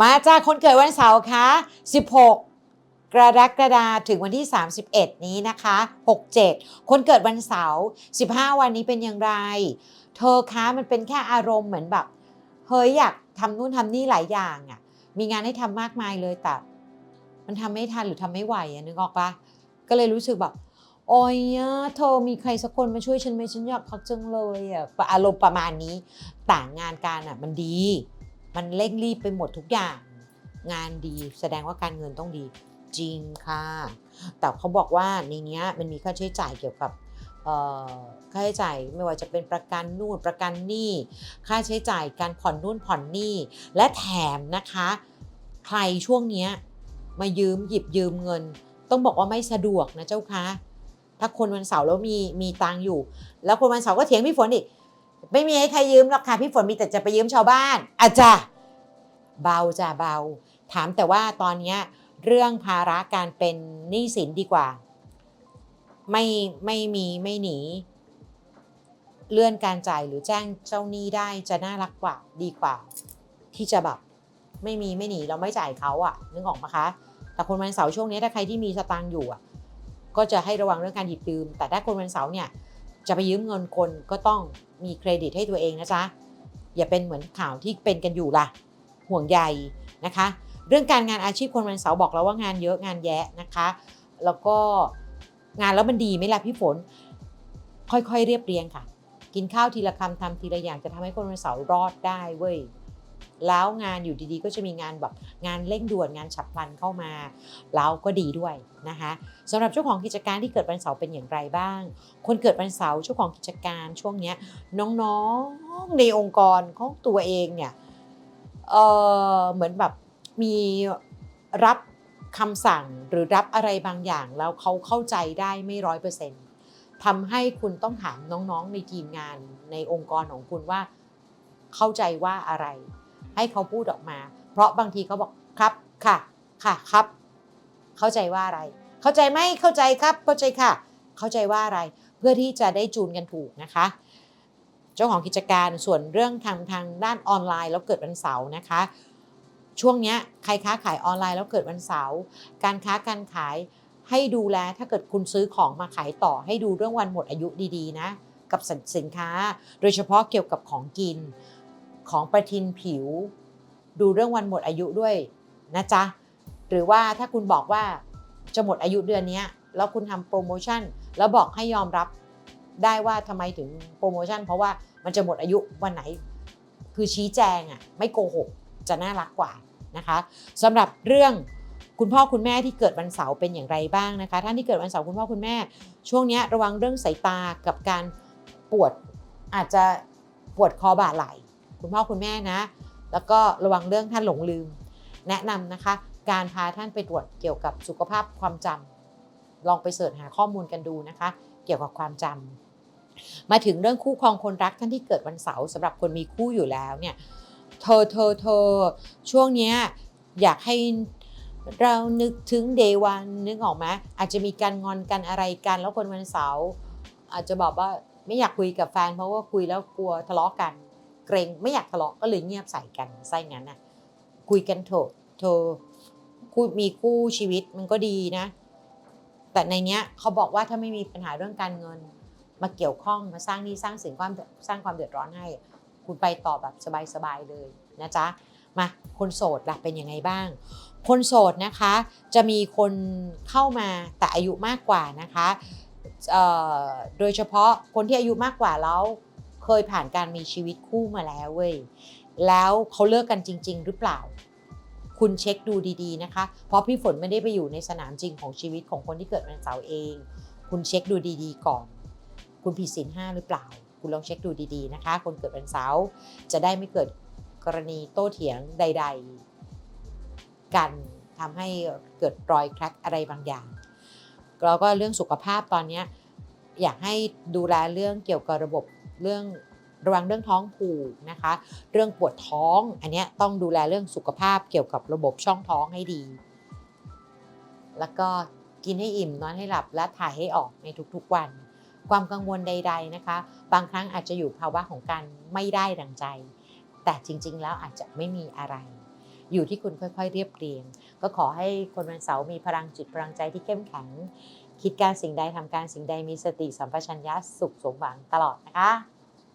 มาจ้าคนเกิดวันเสาร์คะ16 กรกฎาคมถึงวันที่ 31 นี้นะคะ 67 คนเกิดวันเสาร์15 วันนี้เป็นอย่างไร เธอคะมันเป็นแค่อารมณ์เหมือนแบบเฮ้ยอยากทำนู่นทำนี่หลายอย่างอะ่ะ มีงานให้ทำมากมายเลยแต่มันทำไม่ทันหรือทำไม่ไหวอะนึกออกปะก็เลยรู้สึกแบบโอ้ยเธอมีใครสักคนมาช่วยฉันไหมฉันอยากพักจังเลยอะอารมณ์ประมาณนี้ ต่างงานการอะมันดี มันเร่งรีบไปหมดทุกอย่าง งานดีแสดงว่าการเงินต้องดีจริงค่ะ แต่เขาบอกว่าในเนี้ยมันมีค่าใช้จ่ายเกี่ยวกับค่าใช้จ่ายไม่ว่าจะเป็นประกันนู่นประกันนี่ค่าใช้จ่ายการผ่อนนู่นผ่อนนี่ และแถมนะคะ ใครช่วงเนี้ยมายืมหยิบยืมเงิน ต้องบอกว่าไม่สะดวกนะเจ้าคะถ้าคนวันเสาร์แล้วมีมีตังอยู่ แล้วคนวันเสาร์ก็เถียงพี่ฝนอีก ไม่มีให้ใครยืมหรอกค่ะพี่ฝนมีแต่จะไปยืมชาวบ้านอาจจะเบาจ้ะเบา ถามแต่ว่าตอนเนี้ยเรื่องภาระการเป็นหนี้สินดีกว่า ไม่ไม่มีไม่หนี เลื่อนการจ่ายหรือแจ้งเจ้าหนี้ได้จะน่ารักกว่าดีกว่า ที่จะแบบไม่มีไม่หนีเราไม่จ่ายเขาอะนึกออกไหมคะแต่คนวันเสาร์ช่วงนี้ถ้าใครที่มีสตางค์อยู่อะก็จะให้ระวังเรื่องการหยิบยืม แต่ถ้าคนวันเสาร์เนี่ยจะไปยืมเงินคนก็ต้อง มีเครดิตให้ตัวเองนะจ๊ะอย่าเป็นเหมือนข่าวที่เป็นกันอยู่ล่ะ ห่วงใยนะคะ เรื่องการงานอาชีพคนวันเสาร์บอกแล้วว่างานเยอะงานแยะนะคะ แล้วก็งานแล้วมันดีไหมล่ะพี่ฝน ค่อยๆเรียบเรียงค่ะ กินข้าวทีละคำทำทีละอย่างจะทำให้คนวันเสาร์รอดได้เว้ย แล้วงานอยู่ดีๆ ก็จะมีงานแบบงานเร่งด่วนงานฉับพลันเข้ามา แล้วก็ดีด้วยนะคะสำหรับเจ้าของกิจการที่เกิดวันเสาร์เป็นอย่างไรบ้าง คนเกิดวันเสาร์เจ้าของกิจการช่วงนี้น้องๆในองค์กรของตัวเองเนี่ยเออเหมือนแบบมีรับคำสั่งหรือรับอะไรบางอย่างแล้วเขาเข้าใจได้ไม่ร้อยเปอร์เซ็นต์ทำให้คุณต้องถามน้องๆในทีมงานในองค์กรของคุณว่าเข้าใจว่าอะไร ให้เขาพูดออกมา เพราะบางทีเขาบอกครับค่ะค่ะครับ เข้าใจว่าอะไร เข้าใจไหมเข้าใจครับ เข้าใจค่ะ เข้าใจว่าอะไร เพื่อที่จะได้จูนกันถูกนะคะ เจ้าของกิจการส่วนเรื่องทางทางด้านออนไลน์แล้วเกิดวันเสาร์นะคะ ช่วงนี้ใครค้าขายออนไลน์แล้วเกิดวันเสาร์การค้าการขายให้ดูแลถ้าเกิดคุณซื้อของมาขายต่อให้ดูเรื่องวันหมดอายุดีๆนะ กับสินค้า โดยเฉพาะเกี่ยวกับของกิน ของประทินผิว ดูเรื่องวันหมดอายุด้วยนะจ๊ะ หรือว่าถ้าคุณบอกว่าจะหมดอายุเดือนนี้แล้วคุณทำโปรโมชั่น แล้วบอกให้ยอมรับได้ว่าทำไมถึงโปรโมชั่น เพราะว่ามันจะหมดอายุวันไหน คือชี้แจงอะไม่โกหกจะน่ารักกว่านะคะสำหรับเรื่องคุณพ่อคุณแม่ที่เกิดวันเสาร์เป็นอย่างไรบ้างนะคะ ท่านที่เกิดวันเสาร์คุณพ่อคุณแม่ ช่วงนี้ระวังเรื่องสายตากับการปวดอาจจะปวดคอบ่าไหล่ คุณพ่อคุณแม่นะ แล้วก็ระวังเรื่องท่านหลงลืม แนะนำนะคะ การพาท่านไปตรวจเกี่ยวกับสุขภาพความจำลองไปเสิร์ชหาข้อมูลกันดูนะคะ เกี่ยวกับความจำมาถึงเรื่องคู่ครองคนรักท่านที่เกิดวันเสาร์สำหรับคนมีคู่อยู่แล้วเนี่ยเธอเธอเธอช่วงเนี้ยอยากให้เรานึกถึงเดวันนึกออกไหมอาจจะมีการงอนกันอะไรกัน แล้วคนวันเสาร์อาจจะบอกว่าไม่อยากคุยกับแฟนเพราะว่าคุยแล้วกลัวทะเลาะกัน เกรงไม่อยากทะเลาะก็เลยเงียบใส่กันไส้งั้นน่ะคุยกันเถอะเธอคู่มีคู่ชีวิตมันก็ดีนะ แต่ในเนี้ยเขาบอกว่าถ้าไม่มีปัญหาเรื่องการเงิน มาเกี่ยวข้องมาสร้างนี้สร้างสิ่งความสร้างความเดือดร้อนให้ คุณไปต่อแบบสบายๆเลยนะจ๊ะมาคนโสดล่ะเป็นยังไงบ้าง คนโสดนะคะจะมีคนเข้ามาแต่อายุมากกว่านะคะโดยเฉพาะคนที่อายุมากกว่าแล้ว ยผ่านการมีชีวิตคู่มาแล้วเว้ยแล้วเขาเลิกกันจริง ๆ หรือเปล่า คุณเช็คดูดีๆนะคะ เพราะพี่ฝนไม่ได้ไปอยู่ในสนามจริงของชีวิตของคนที่เกิดวันเสาร์เอง คุณเช็คดูดีๆก่อน คุณผิดศีลห้าหรือเปล่า คุณลองเช็คดูดีๆนะคะ คนเกิดวันเสาร์จะได้ไม่เกิดกรณีโต้เถียงใด ๆ กันทำให้เกิดรอยแคร็กอะไรบางอย่างแล้วก็เรื่องสุขภาพตอนนี้อยากให้ดูแลเรื่องเกี่ยวกับระบบเรื่อง ระวังเรื่องท้องผูกนะคะ เรื่องปวดท้อง อันนี้ต้องดูแลเรื่องสุขภาพเกี่ยวกับระบบช่องท้องให้ดี แล้วก็กินให้อิ่มนอนให้หลับและถ่ายให้ออกในทุกๆวัน ความกังวลใด ๆนะคะ บางครั้งอาจจะอยู่ภาวะของการไม่ได้ดังใจ แต่จริงๆ แล้วอาจจะไม่มีอะไร อยู่ที่คุณค่อยๆ เรียบเรียง ก็ขอให้คนวันเสาร์มีพลังจิตพลังใจที่เข้มแข็งคิดการสิ่งใดทำการสิ่งใดมีสติสัมปชัญญะสุขสมหวังตลอดนะคะ